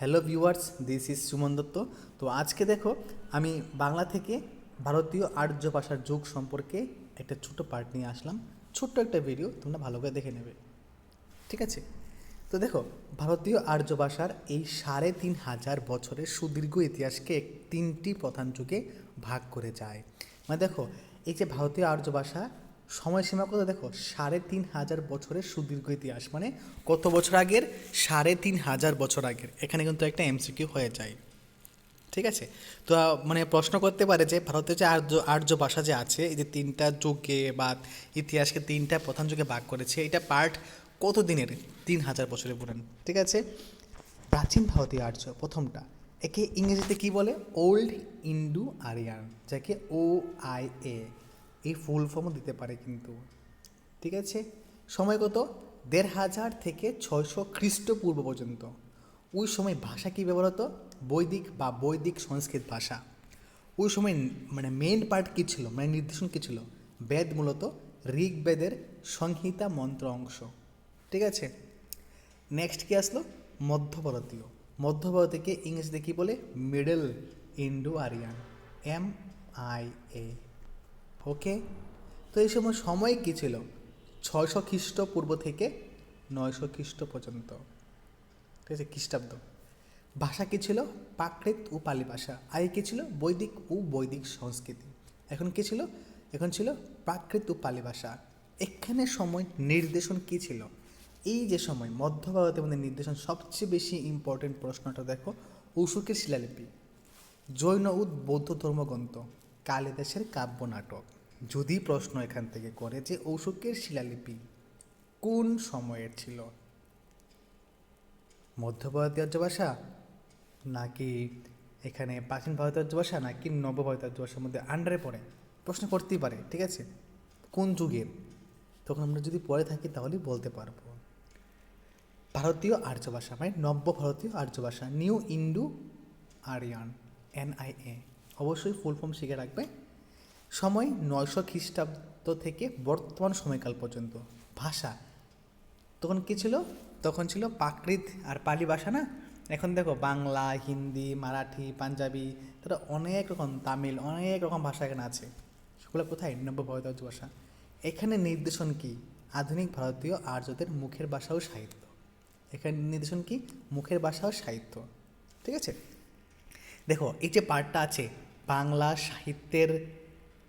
Hello viewers this is Suman Dutta তো আজকে দেখো, আমি বাংলা থেকে ভারতীয় আর্য ভাষার যুগ সম্পর্কে একটা ছোট পার্ট নিয়ে আসলাম। ছোট্ট একটা ভিডিও তোমরা ভালো করে দেখে নেবে। ঠিক আছে? তো দেখো, ভারতীয় আর্য ভাষার এই সাড়ে তিন হাজার বছরের সুদীর্ঘ ইতিহাসকে তিনটি প্রধান যুগে ভাগ করে যায়। মানে দেখো, এই যে ভারতীয় আর্য ভাষা সময়সীমা কত? দেখো, সাড়ে তিন হাজার বছরের সুদীর্ঘ ইতিহাস। মানে কত বছর আগের? সাড়ে তিন হাজার বছর আগের। এখানে কিন্তু একটা এমসিকিউ হয়ে যায়। ঠিক আছে? তো মানে প্রশ্ন করতে পারে যে, ভারতের যে আর্য আর্য ভাষা যে আছে, এই যে তিনটা যুগে বা ইতিহাসকে তিনটা প্রধান যুগে ভাগ করেছে, এটা পার্ট কত দিনের তিন হাজার বছরের পুরান ঠিক আছে? প্রাচীন ভারতীয় আর্য, প্রথমটা। একে ইংরেজিতে কি বলে? ওল্ড ইন্ডু আরিয়ান, যাকে ও আই এ। এই ফুল ফর্মও দিতে পারে কিন্তু। ঠিক আছে? সময় কত? দেড় হাজার থেকে ছয়শো খ্রিস্টপূর্ব পর্যন্ত। ওই সময় ভাষা কী ব্যবহার হতো? বৈদিক বা বৈদিক সংস্কৃত ভাষা। ওই সময় মানে মেন পার্ট কী ছিল? মানে নির্দেশন কী ছিল? বেদ মূলত ঋগ্বেদের সংহিতা মন্ত্র অংশ। ঠিক আছে? নেক্সট কি আসলো? মধ্য ভারতীয় মধ্য ভারতীয়কে ইংরেজিতে কী বলে? Middle Indo Aryan M I A okay? তো এই সময় সময় কী ছিল? ছয়শো খ্রিস্টপূর্ব থেকে নয়শো খ্রিস্ট পর্যন্ত। ঠিক আছে, খ্রিস্টাব্দ। ভাষা কী ছিল? প্রাকৃত ও পালি ভাষা। আগে কী ছিল? বৈদিক ও বৈদিক সংস্কৃতি। এখন কী ছিল? এখন ছিল প্রাকৃত ও পালি ভাষা। এখানে সময় নির্দেশন কী ছিল? এই যে সময় মধ্য ভারতের মধ্যে নির্দেশন সবচেয়ে বেশি ইম্পর্টেন্ট প্রশ্নটা দেখো। ঔষুকের শিলালিপি। জৈন ও বৌদ্ধ ধর্মগ্রন্থ। কালিদাসের কাব্য নাটক। যদি প্রশ্ন এখান থেকে করে যে অশোকের শিলালিপি কোন সময়ের ছিল? মধ্য ভারতীয় আর্য ভাষা নাকি এখানে প্রাচীন ভারতীয় ভাষা নাকি নব ভারতীয় ভাষার মধ্যে আন্ডারে পড়ে? প্রশ্ন করতেই পারে, ঠিক আছে? কোন যুগের? তখন আমরা যদি পড়ে থাকি তাহলেই বলতে পারব। ভারতীয় আর্য ভাষা মানে নব্য ভারতীয় আর্য ভাষা নিউ ইন্ডু আরিয়ান এনআইএ অবশ্যই ফুল ফর্ম শিখে রাখবে। সময় নয়শো খ্রিস্টাব্দ থেকে বর্তমান সময়কাল পর্যন্ত। ভাষা। তখন কী ছিল? তখন ছিল প্রাকৃত আর পালি ভাষা না? এখন দেখো বাংলা, হিন্দি, মারাঠি, পাঞ্জাবি, তারা অনেক রকম তামিল, অনেক রকম ভাষা এখানে আছে। সেগুলো কোথায়? নব্য ভারতীয় ভাষা। এখানে নির্দেশন কি? আধুনিক ভারতীয় আর্যদের মুখের ভাষা ও সাহিত্য। এখানে নির্দেশন কি? মুখের ভাষা ও সাহিত্য। ঠিক আছে? দেখো, এই যে পার্টটা আছে, বাংলা সাহিত্যের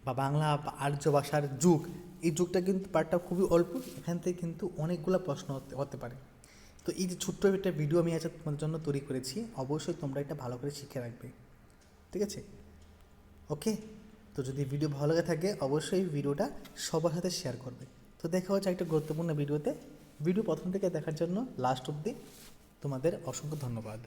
বা বাংলা বা আর্য ভাষার যুগ, এই যুগটা কিন্তু পার্টটা খুবই অল্প, এখান থেকে কিন্তু অনেকগুলো প্রশ্ন হতে পারে। তো এই যে ছোট্ট একটা ভিডিও আমি আজকে তোমাদের জন্য তৈরি করেছি, অবশ্যই তোমরা এটা ভালো করে শিখে রাখবে। ঠিক আছে? ওকে তো যদি ভিডিও ভালো লাগে থাকে, অবশ্যই ভিডিওটা সবার সাথে শেয়ার করবে। তো দেখা হচ্ছে একটা গুরুত্বপূর্ণ ভিডিওতে ভিডিও প্রথম থেকে দেখার জন্য লাস্ট অবধি তোমাদের অসংখ্য ধন্যবাদ।